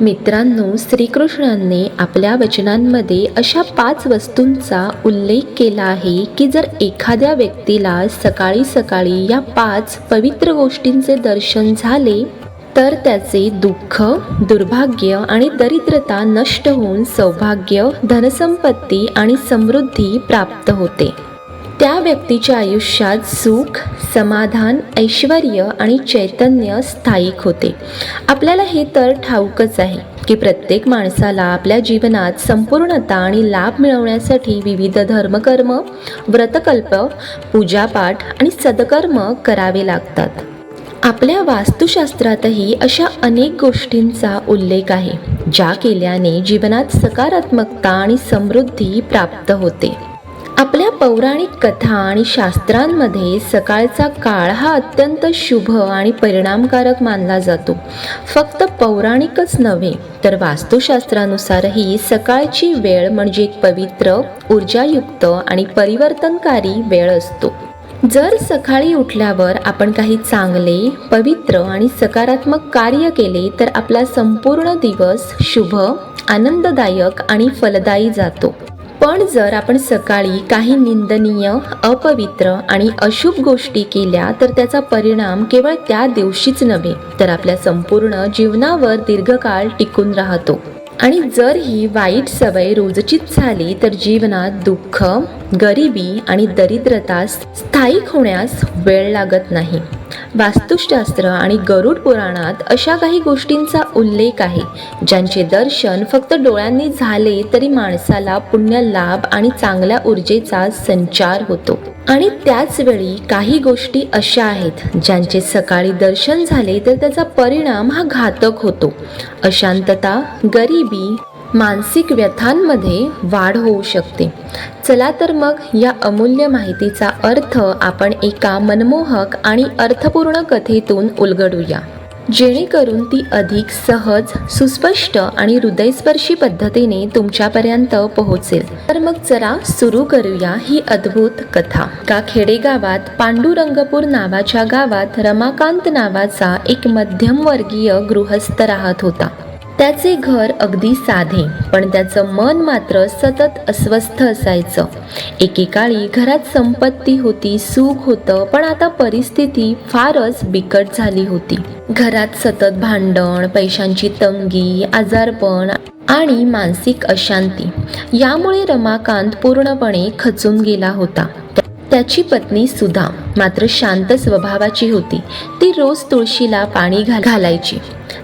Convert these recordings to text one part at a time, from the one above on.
मित्रांनो श्रीकृष्णांनी आपल्या वचनांमध्ये अशा पाच वस्तूंचा उल्लेख केला आहे की जर एखाद्या व्यक्तीला सकाळी सकाळी या पाच पवित्र गोष्टींचे दर्शन झाले तर त्याचे दुःख दुर्भाग्य आणि दरिद्रता नष्ट होऊन सौभाग्य धनसंपत्ती आणि समृद्धी प्राप्त होते. त्या व्यक्तीच्या आयुष्यात सुख समाधान ऐश्वर आणि चैतन्य स्थायिक होते. आपल्याला हे तर ठाऊकच आहे की प्रत्येक माणसाला आपल्या जीवनात संपूर्णता आणि लाभ मिळवण्यासाठी विविध धर्मकर्म व्रतकल्प पूजापाठ आणि सदकर्म करावे लागतात. आपल्या वास्तुशास्त्रातही अशा अनेक गोष्टींचा उल्लेख आहे ज्या केल्याने जीवनात सकारात्मकता आणि समृद्धी प्राप्त होते. आपल्या पौराणिक कथा आणि शास्त्रांमध्ये सकाळचा काळ हा अत्यंत शुभ आणि परिणामकारक मानला जातो. फक्त पौराणिकच नव्हे तर वास्तुशास्त्रानुसारही सकाळची वेळ म्हणजे एक पवित्र ऊर्जायुक्त आणि परिवर्तनकारी वेळ असतो. जर सकाळी उठल्यावर आपण काही चांगले पवित्र आणि सकारात्मक कार्य केले तर आपला संपूर्ण दिवस शुभ आनंददायक आणि फलदायी जातो. पण जर आपण सकाळी काही निंदनीय अपवित्र आणि अशुभ गोष्टी केल्या तर त्याचा परिणाम केवळ त्या दिवशीच नव्हे तर आपल्या संपूर्ण जीवनावर दीर्घकाळ टिकून राहतो. आणि जर ही वाईट सवय रोजचीच झाली तर जीवनात दुःख गरिबी आणि दरिद्रता स्थायिक होण्यास वेळ लागत नाही. वास्तुशास्त्र आणि गरुड पुराणात अशा काही गोष्टींचा उल्लेख आहे ज्यांचे दर्शन फक्त डोळ्यांनी झाले तरी माणसाला पुण्य लाभ आणि चांगल्या ऊर्जेचा संचार होतो. आणि त्याच वेळी काही गोष्टी अशा आहेत ज्यांचे सकाळी दर्शन झाले तर त्याचा परिणाम हा घातक होतो. अशांतता गरिबी मानसिक व्यथांमध्ये वाढ होऊ शकते. चला तर मग या अमूल्य माहितीचा अर्थ आपण एका मनमोहक आणि अर्थपूर्ण कथेतून उलगडूया. जेणेकरून ती अधिक सहज सुस्पष्ट आणि हृदयस्पर्शी पद्धतीने तुमच्यापर्यंत पोहोचेल. तर मग जरा सुरू करूया ही अद्भुत कथा. का खेडेगावात पांडुरंगपूर नावाच्या गावात रमाकांत नावाचा एक मध्यमवर्गीय गृहस्थ राहत होता. त्याचे घर अगदी साधे पण त्याचं मन मात्र सतत अस्वस्थ असायचं. एकेकाळी घरात संपत्ती होती सुख होतं पण आता परिस्थिती फारच बिकट झाली होती. घरात सतत भांडण पैशांची तंगी आजारपण आणि मानसिक अशांती. यामुळे रमाकांत पूर्णपणे खचून गेला होता. त्याची पत्नी सुधा. मात्र शांत स्वभावाची होती. ती रोज तुळशीला पाणी घाल घालायची.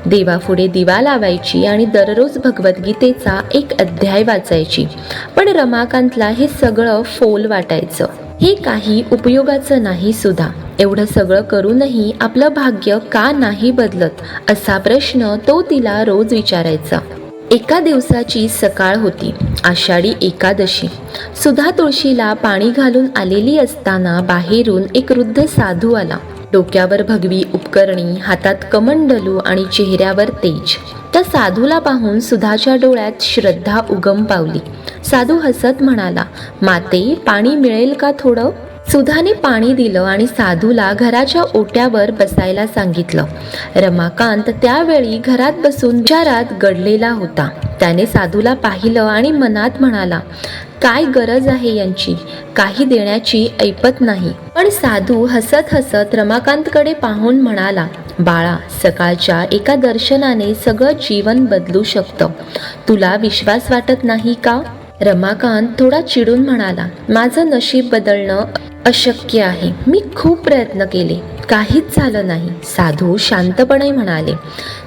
देवापुढे दिवा लावायची आणि दररोज भगवद्गीतेचा एक अध्याय वाचायची. पण रमाकांतला हे सगळं फोल वाटायचं. हे काही उपयोगाचं नाही सुद्धा एवढं सगळं करूनही आपलं भाग्य का नाही बदलत असा प्रश्न तो तिला रोज विचारायचा. एका दिवसाची सकाळ होती. आषाढी एकादशी. सुधा तुळशीला पाणी घालून आलेली असताना बाहेरून एक वृद्ध साधू आला. डोक्यावर भगवी उपकरणी हातात कमंडलू आणि चेहऱ्यावर तेज. त्या साधूला पाहून सुधाच्या डोळ्यात श्रद्धा उगम पावली. साधू हसत म्हणाला माते पाणी मिळेल का थोडं? सुधाने पाणी दिलं आणि साधूला घराच्या ओट्यावर बसायला सांगितलं. रमाकांत त्यावेळी घरात बसून विचारात गडलेला होता. त्याने साधूला पाहिलं आणि मनात म्हणाला काय गरज आहे यांची? काही देण्याची ऐपत नाही. पण साधू हसत हसत रमाकांतकडे पाहून म्हणाला बाळा सकाळच्या एका दर्शनाने सगळं जीवन बदलू शकतं. तुला विश्वास वाटत नाही का? रमाकांत थोडा चिडून म्हणाला माझं नशीब बदलणं अशक्य आहे. मी खूप प्रयत्न केले. काहीच झालं नाही. साधू शांतपणे म्हणाले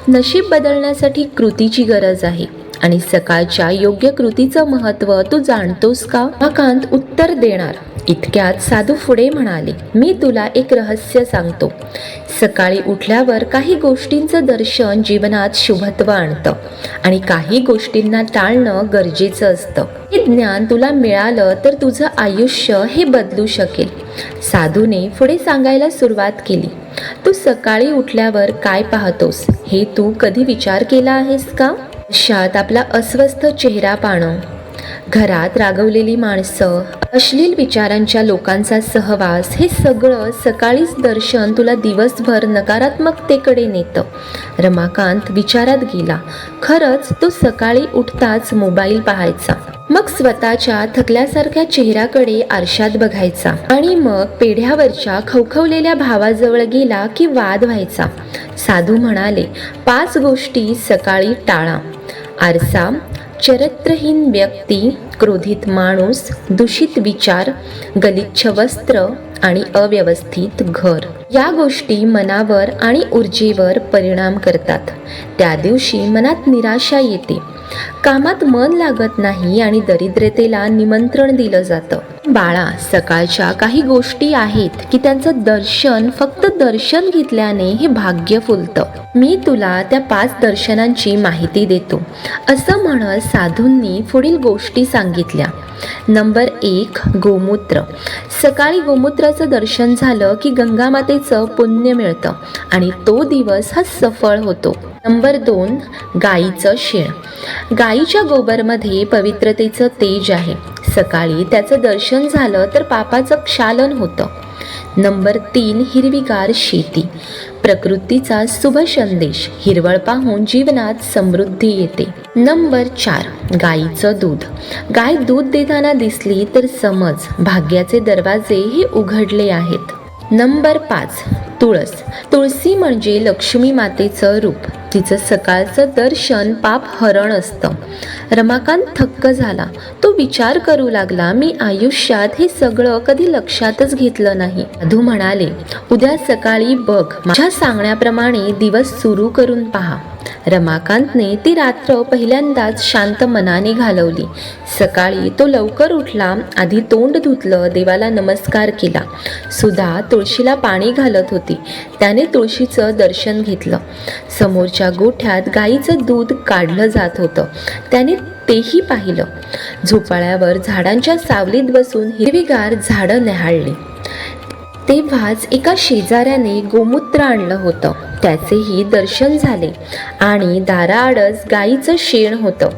नशीब बदलण्यासाठी कृतीची गरज आहे आणि सकाळच्या योग्य कृतीचं महत्त्व तू जाणतोस का? कांत उत्तर देणार. इतक्यात साधू पुढे म्हणाले मी तुला एक रहस्य सांगतो. सकाळी उठल्यावर काही गोष्टींचं दर्शन जीवनात शुभत्व आणतं आणि काही गोष्टींना टाळणं गरजेचं असतं. हे ज्ञान तुला मिळालं तर तुझं आयुष्य हे बदलू शकेल. साधूने पुढे सांगायला सुरुवात केली. तू सकाळी उठल्यावर काय पाहतोस? हे तू कधी विचार केला आहेस का? शात आपला अस्वस्थ चेहरा पाहणं. घरात रागवलेली माणसं अश्लील विचारांच्या लोकांचा सहवास हे सगळं सकाळीच दर्शन तुला दिवसभर नकारात्मकतेकडे नेतं. रमाकांत विचारात गेला. खरंच तो सकाळी उठताच मोबाईल पाहायचा. मग स्वतःच्या थकल्यासारख्या चेहऱ्याकडे आरशात बघायचा. आणि मग पेढ्यावरच्या खवखवलेल्या भावाजवळ गेला की वाद व्हायचा. साधू म्हणाले पाच गोष्टी सकाळी टाळा. आरसा चरित्रहीन व्यक्ती क्रोधित माणूस दूषित विचार गलिच्छ वस्त्र आणि अव्यवस्थित घर. या गोष्टी मनावर आणि ऊर्जेवर परिणाम करतात. त्या दिवशी मनात निराशा येते. कामात मन लागत नाही आणि दरिद्रतेला निमंत्रण दिलं जातं. बाळा सकाळच्या काही गोष्टी आहेत की त्यांचं दर्शन फक्त दर्शन घेतल्याने हे भाग्य फुलतं. मी तुला त्या पाच दर्शनांची माहिती देतो. असं म्हणत साधूंनी पुढील गोष्टी सांगितल्या. नंबर एक गोमूत्र. सकाळी गोमूत्राचं दर्शन झालं की गंगामातेचं पुण्य मिळतं आणि तो दिवस हा सफळ होतो. नंबर दोन गाईचं शेण. गाईच्या गोबरमध्ये पवित्रतेचं तेज आहे. सकाळी त्याचं दर्शन झालं तर पापाचं क्षालन होतं. नंबर तीन हिरवीगार शेती. प्रकृतीचा शुभ संदेश हिरवळ पाहून जीवनात समृद्धी येते. नंबर चार गाईचं दूध. गाय दूध देताना दिसली तर समज भाग्याचे दरवाजे हे उघडले आहेत. नंबर पाच तुळस. तुळसी म्हणजे लक्ष्मी मातेचं रूप. तिचं सकाळचं दर्शन पाप हरण असतं. रमाकांत थक्क झाला. तो विचार करू लागला मी आयुष्यात हे सगळं कधी लक्षातच घेतलं नाही. साधू म्हणाले उद्या सकाळी बघ. माझ्या सांगण्याप्रमाणे दिवस सुरू करून पहा. रमाकांतने ती रात्र पहिल्यांदाच शांत मनाने घालवली. सकाळी तो लवकर उठला आधी तोंड धुतलं देवाला नमस्कार केला. सुधा तुळशीला पाणी घालत होती. त्याने तुळशीचं दर्शन घेतलं. समोरच्या गोठ्यात गाईचं दूध काढलं जात होतं. त्याने तेही पाहिलं. झोपाळ्यावर झाडांच्या सावलीत बसून हिरवीगार झाडं न्याहाळली. तेव्हाच एका शेजाऱ्याने गोमूत्र आणलं होतं. त्याचेही दर्शन झाले आणि दाराआडच गाईचं शेण होतं.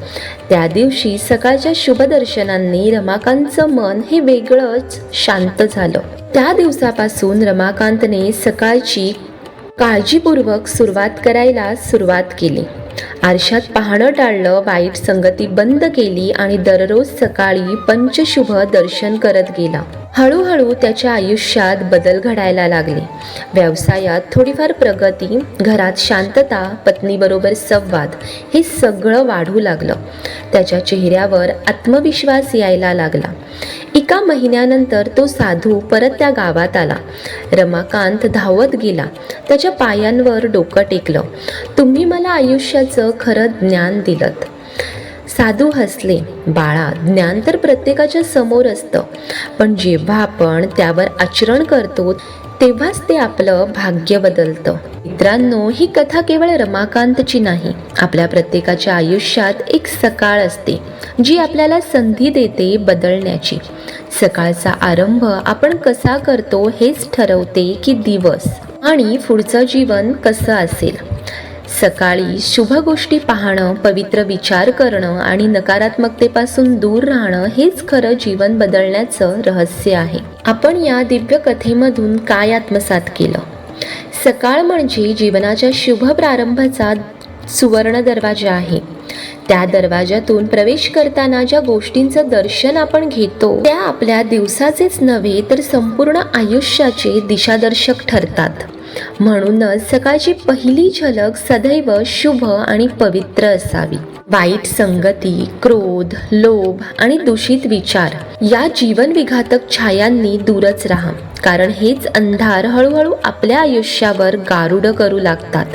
त्या दिवशी सकाळच्या शुभदर्शनांनी रमाकांतचं मन हे वेगळंच शांत झालं. त्या दिवसापासून रमाकांतने सकाळची काळजीपूर्वक सुरुवात करायला सुरुवात केली. आरशात पाहणं टाळलं वाईट संगती बंद केली आणि दररोज सकाळी पंचशुभ दर्शन करत गेला. हळूहळू त्याच्या आयुष्यात बदल घडायला लागले. व्यवसायात थोडीफार प्रगती घरात शांतता पत्नीबरोबर संवाद हे सगळं वाढू लागलं. त्याच्या चेहऱ्यावर आत्मविश्वास यायला लागला. एका महिन्यानंतर तो साधू परत त्या गावात आला. रमाकांत धावत गेला. त्याच्या पायांवर डोकं टेकलं. तुम्ही मला आयुष्याचं खरं ज्ञान दिलं साधू हसले. बाळा ज्ञान तर प्रत्येकाच्या समोर असतं. पण जेव्हा आपण त्यावर आचरण करतो तेव्हाच ते आपलं भाग्य बदलतं. मित्रांनो ही कथा केवळ रमाकांतची नाही. आपल्या प्रत्येकाच्या आयुष्यात एक सकाळ असते जी आपल्याला संधी देते बदलण्याची. सकाळचा आरंभ आपण कसा करतो हेच ठरवते की दिवस. आणि पुढचं जीवन कसं असेल? सकाळी शुभ गोष्टी पाहणं पवित्र विचार करणं आणि नकारात्मकतेपासून दूर राहणं हेच खरं जीवन बदलण्याचं रहस्य आहे. आपण या दिव्य कथेमधून काय आत्मसात केलं? सकाळ म्हणजे जीवनाच्या शुभ प्रारंभाचा सुवर्ण दरवाजा आहे. त्या दरवाजातून प्रवेश करताना ज्या गोष्टींचं दर्शन आपण घेतो त्या आपल्या दिवसाचेच नव्हे तर संपूर्ण आयुष्याचे दिशादर्शक ठरतात. म्हणूनच सकाळची पहिली झलक सदैव शुभ आणि पवित्र असावी. वाईट संगती क्रोध लोभ आणि दूषित विचार या जीवनविघातक छायांनी दूरच राहा. कारण हेच अंधार हळूहळू आपल्या आयुष्यावर गारुड करू लागतात.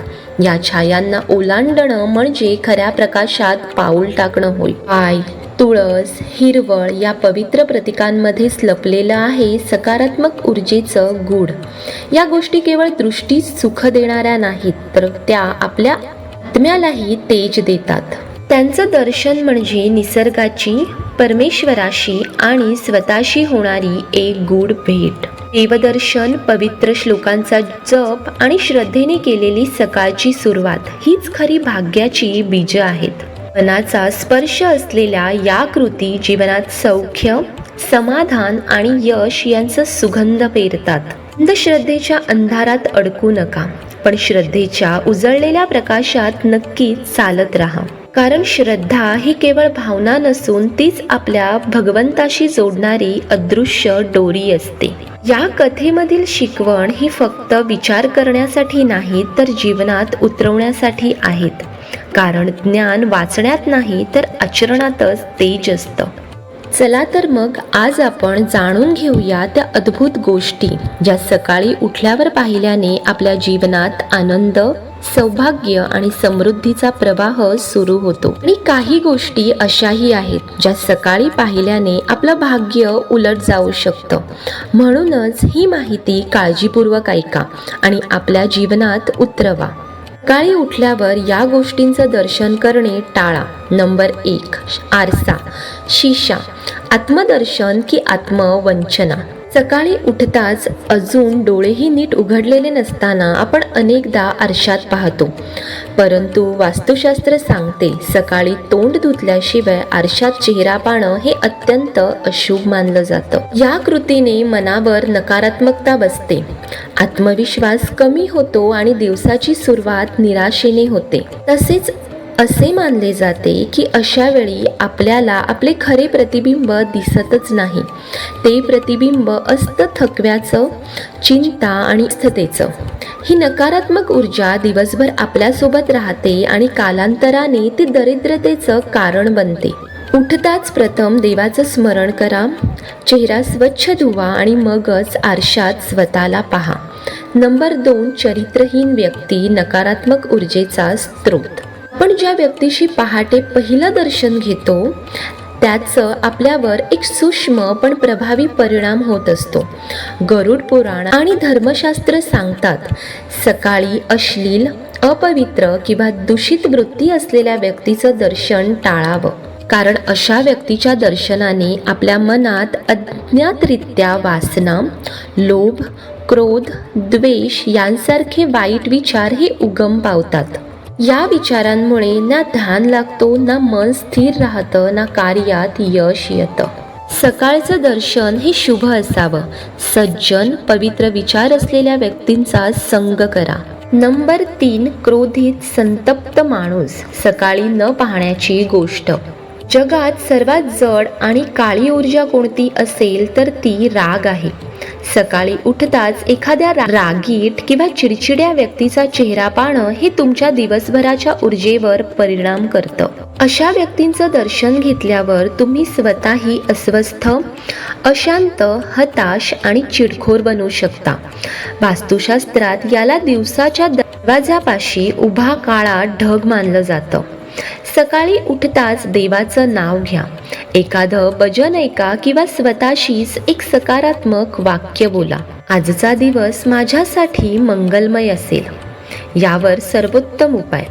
या छायांना ओलांडणं म्हणजे खऱ्या प्रकाशात पाऊल टाकणं होय. पाय तुळस हिरवळ या पवित्र प्रतीकांमध्येच लपलेलं आहे सकारात्मक ऊर्जेचं गूढ. या गोष्टी केवळ दृष्टी सुख देणाऱ्या नाहीत तर त्या आपल्या आत्म्यालाही तेज देतात. त्यांचं दर्शन म्हणजे निसर्गाची परमेश्वराशी आणि स्वतःशी होणारी एक गूढ भेट. देवदर्शन पवित्र श्लोकांचा जप आणि श्रद्धेने केलेली सकाळची सुरुवात हीच खरी भाग्याची बीज आहेत. मनाचा स्पर्श असलेल्या या कृती जीवनात सौख्य समाधान आणि यश यांचा सुगंध पेरतात. अंधश्रद्धेच्या अंधारात अडकू नका पण श्रद्धेच्या उजळलेल्या प्रकाशात नक्कीच चालत राहा. कारण श्रद्धा ही केवळ भावना नसून तीच आपल्या भगवंताशी जोडणारी अदृश्य डोरी असते. या कथेमधील शिकवण ही फक्त विचार करण्यासाठी नाही तर जीवनात उतरवण्यासाठी आहेत. कारण ज्ञान वाचण्यात नाही तर आचरणातच तेज असतं. चला तर मग आज आपण जाणून घेऊया त्या अद्भुत गोष्टी ज्या सकाळी उठल्यावर पाहिल्याने आपल्या जीवनात आनंद सौभाग्य आणि समृद्धीचा प्रवाह सुरू होतो. आणि काही गोष्टी अशाही आहेत ज्या सकाळी पाहिल्याने आपलं भाग्य उलट जाऊ शकतं. म्हणूनच ही माहिती काळजीपूर्वक ऐका आणि आपल्या जीवनात उतरवा. सकाळी उठल्यावर या गोष्टींचं दर्शन करणे टाळा. नंबर एक आरसा. शिशा. आत्मदर्शन की आत्मवंचना. सकाळी उठताच अजून डोळेही नीट उघडलेले नसताना आपण अनेकदा आरशात पाहतो. परंतु वास्तुशास्त्र सांगते सकाळी तोंड धुतल्याशिवाय आरशात चेहरा पाहणं हे अत्यंत अशुभ मानलं जातं. या कृतीने मनावर नकारात्मकता बसते. आत्मविश्वास कमी होतो आणि दिवसाची सुरुवात निराशेने होते. तसेच असे मानले जाते की अशा वेळी आपल्याला आपले खरे प्रतिबिंब दिसतच नाही. ते प्रतिबिंब असतं थकव्याचं चिंता आणि स्थतेचं. ही नकारात्मक ऊर्जा दिवसभर आपल्यासोबत राहते आणि कालांतराने ती दरिद्रतेचं कारण बनते. उठताच प्रथम देवाचं स्मरण करा. चेहरा स्वच्छ धुवा आणि मगच आरशात स्वतःला पहा. नंबर दोन चरित्रहीन व्यक्ती नकारात्मक ऊर्जेचा स्रोत. ज्या व्यक्तीशी पहाटे पहिलं दर्शन घेतो त्याचं आपल्यावर एक सूक्ष्म पण प्रभावी परिणाम होत असतो. गरुड पुराण आणि धर्मशास्त्र सांगतात सकाळी अश्लील अपवित्र किंवा दूषित वृत्ती असलेल्या व्यक्तीचं दर्शन टाळावं. कारण अशा व्यक्तीच्या दर्शनाने आपल्या मनात अज्ञातरित्या वासना लोभ क्रोध द्वेष यांसारखे वाईट विचार हे उगम पावतात. या विचारांमुळे ना ध्यान लागतो ना मन स्थिर राहतं ना कार्यात यश येतं. सकाळचं दर्शन हे शुभ असावं. सज्जन पवित्र विचार असलेल्या व्यक्तींचा संग करा. नंबर तीन क्रोधित संतप्त माणूस. सकाळी न पाहण्याची गोष्ट. जगात सर्वात जड आणि काळी ऊर्जा कोणती असेल तर ती राग आहे. सकाळी उठताच एखाद्या रागीट किंवा चिडचिड्या व्यक्तीचा चेहरा पाहणं हे तुमच्या दिवसभराच्या ऊर्जेवर परिणाम करतं. अशा व्यक्तींचं दर्शन घेतल्यावर तुम्ही स्वतःही अस्वस्थ अशांत हताश आणि चिडखोर बनू शकता. वास्तुशास्त्रात याला दिवसाच्या दरवाजापाशी उभा काळा ढग मानलं जातं. सकाळी उठताच देवाचं नाव घ्या. एखादं भजन ऐका किंवा स्वतःशीच एक सकारात्मक वाक्य बोला. आजचा दिवस माझ्यासाठी मंगलमय असेल. यावर सर्वोत्तम उपाय.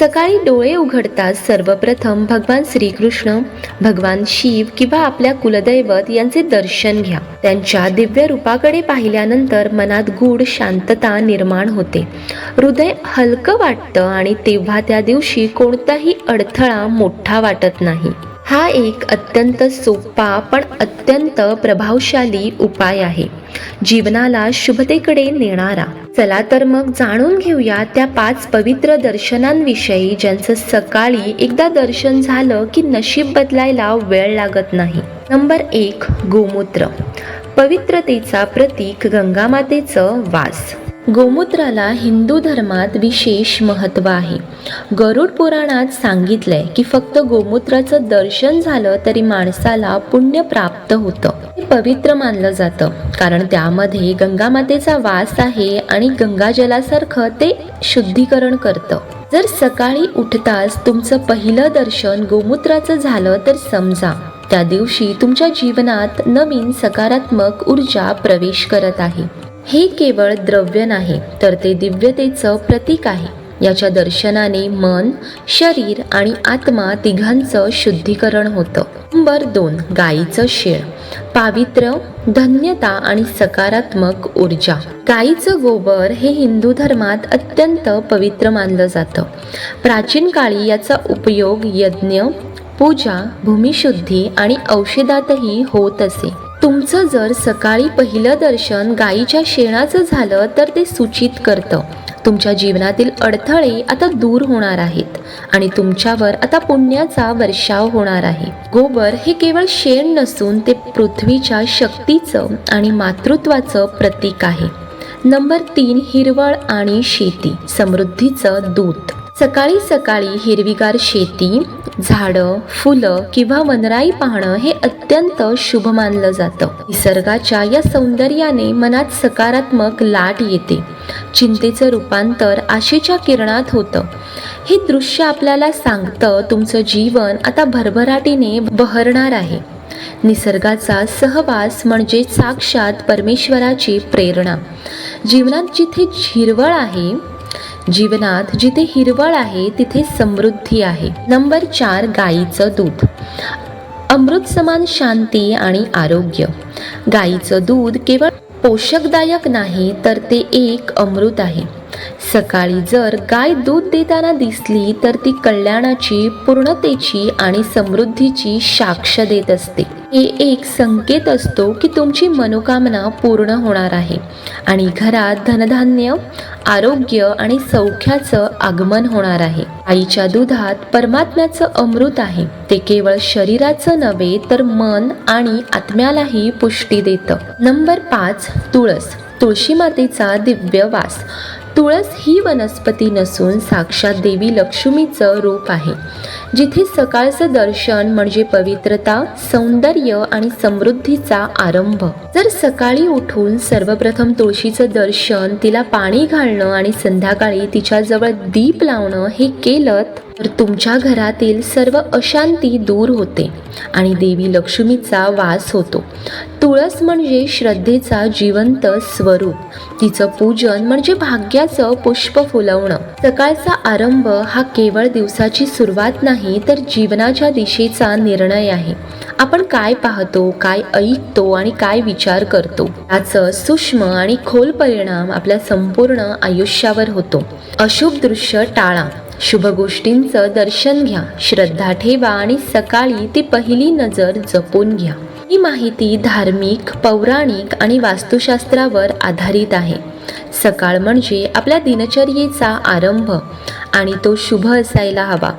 सकाळी डोळे उघडताच सर्वप्रथम भगवान श्रीकृष्ण भगवान शिव किंवा आपल्या कुलदैवत यांचे दर्शन घ्या. त्यांच्या दिव्य रूपाकडे पाहिल्यानंतर मनात गूढ शांतता निर्माण होते. हृदय हलकं वाटतं आणि तेव्हा त्या दिवशी कोणताही अडथळा मोठा वाटत नाही. हा एक अत्यंत सोपा पण अत्यंत प्रभावशाली उपाय आहे. जीवनाला शुभतेकडे नेणारा. चला तर मग जाणून घेऊया त्या पाच पवित्र दर्शनांविषयी ज्यांचं सकाळी एकदा दर्शन झालं की नशीब बदलायला वेळ लागत नाही. नंबर एक गोमूत्र. पवित्रतेचा प्रतीक गंगामातेचं वास. गोमूत्राला हिंदू धर्मात विशेष महत्त्व आहे. गरुड पुराणात सांगितलंय की फक्त गोमूत्राचं दर्शन झालं तरी माणसाला पुण्य प्राप्त होतं. हे पवित्र मानलं जातं. कारण त्यामध्ये गंगामातेचा वास आहे आणि गंगाजलासारखं ते शुद्धीकरण करतं. जर सकाळी उठताच तुमचं पहिलं दर्शन गोमूत्राचं झालं तर समजा. त्या दिवशी तुमच्या जीवनात नवीन सकारात्मक ऊर्जा प्रवेश करत आहे. हे केवळ द्रव्य नाही तर ते दिव्यतेचं प्रतीक आहे. याच्या दर्शनाने मन शरीर आणि आत्मा तिघांचं शुद्धीकरण होतं. नंबर दोन गायीचं शेण. पावित्र्य धन्यता आणि सकारात्मक ऊर्जा. गाईचं गोबर हे हिंदू धर्मात अत्यंत पवित्र मानलं जातं. प्राचीन काळी याचा उपयोग यज्ञ पूजा भूमिशुद्धी आणि औषधातही होत असे. तुमचं जर सकाळी पहिलं दर्शन गाईच्या शेणाचं झालं तर ते सूचित करतं. तुमच्या जीवनातील अडथळे आता दूर होणार आहेत आणि तुमच्यावर आता पुण्याचा वर्षाव होणार आहे. गोबर हे केवळ शेण नसून ते पृथ्वीच्या शक्तीचं आणि मातृत्वाचं प्रतीक आहे. नंबर तीन हिरवळ आणि शेती समृद्धीचं दूत. सकाळी सकाळी हिरवीगार शेती झाडं फुलं किंवा वनराई पाहणं हे अत्यंत शुभ मानलं जातं. निसर्गाच्या या सौंदर्याने मनात सकारात्मक लाट येते. चिंतेचं रूपांतर आशेच्या किरणात होतं. हे दृश्य आपल्याला सांगतं तुमचं जीवन आता भरभराटीने बहरणार आहे. निसर्गाचा सहवास म्हणजे साक्षात परमेश्वराची प्रेरणा. जीवनात जिथे हिरवळ आहे जीवनात जिथे हिरवळ आहे तिथे समृद्धी आहे. नंबर चार गाईचं दूध. अमृत समान शांती आणि आरोग्य. गाईचं दूध केवळ पोषकदायक नाही तर ते एक अमृत आहे. सकाळी जर गाय दूध देताना दिसली तर ती कल्याणाची पूर्णतेची आणि समृद्धीची साक्ष देत असते. हे एक संकेत असतो की तुमची मनोकामना पूर्ण होणार आहे आणि घरात धनधान्य आरोग्य आणि सौख्याचं आगमन होणार आहे. आईच्या दुधात परमात्म्याचं अमृत आहे. ते केवळ शरीराचं नव्हे तर मन आणि आत्म्यालाही पुष्टी देतं. नंबर पाच तुळस. तुळशी मातेचा दिव्य वास. तुळस ही वनस्पती नसून साक्षात देवी लक्ष्मीचं रूप आहे. जिथे सकाळचं दर्शन म्हणजे पवित्रता सौंदर्य आणि समृद्धीचा आरंभ. जर सकाळी उठून सर्वप्रथम तुळशीचं दर्शन तिला पाणी घालणं आणि संध्याकाळी तिच्याजवळ दीप लावणं हे केलं तर तुमच्या घरातील सर्व अशांती दूर होते आणि देवी लक्ष्मीचा वास होतो. तुळस म्हणजे श्रद्धेचा जिवंत स्वरूप. तिचं पूजन म्हणजे भाग्याचं पुष्प फुलवणं. सकाळचा आरंभ हा केवळ दिवसाची सुरुवात नाही तर जीवनाच्या दिशेचा निर्णय आहे. आपण काय पाहतो काय ऐकतो आणि काय विचार करतो याचं सूक्ष्म आणि खोल परिणाम आपल्या संपूर्ण आयुष्यावर होतो. अशुभ दृश्य टाळा. शुभ गोष्टींचं दर्शन घ्या. श्रद्धा ठेवा आणि सकाळी ती पहिली नजर जपून घ्या. ही माहिती धार्मिक पौराणिक आणि वास्तुशास्त्रावर आधारित आहे. सकाळ म्हणजे आपल्या दिनचर्येचा आरंभ. आणि तो शुभ असायला हवा.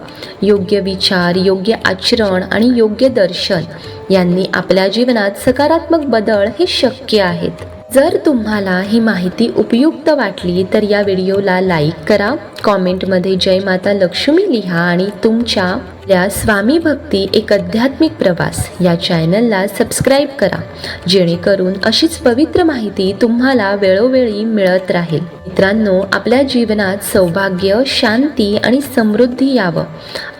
योग्य विचार योग्य आचरण आणि योग्य दर्शन यांनी आपल्या जीवनात सकारात्मक बदल हे शक्य आहेत. जर तुम्हाला ही माहिती उपयुक्त वाटली तर या व्हिडिओला लाईक करा कॉमेंटमध्ये जय माता लक्ष्मी लिहा आणि तुमच्या या स्वामी भक्ती एक आध्यात्मिक प्रवास या चॅनलला सबस्क्राईब करा. जेणेकरून अशीच पवित्र माहिती तुम्हाला वेळोवेळी मिळत राहील. मित्रांनो आपल्या जीवनात सौभाग्य शांती आणि समृद्धी यावं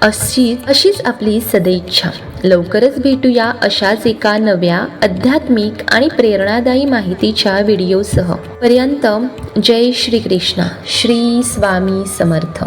अशी अशीच आपली सदैच्छा. लवकरच भेटूया अशाच एका नव्या आध्यात्मिक आणि प्रेरणादायी माहितीच्या व्हिडिओसह पर्यंत जय श्री कृष्णा श्री स्वामी समर्थ.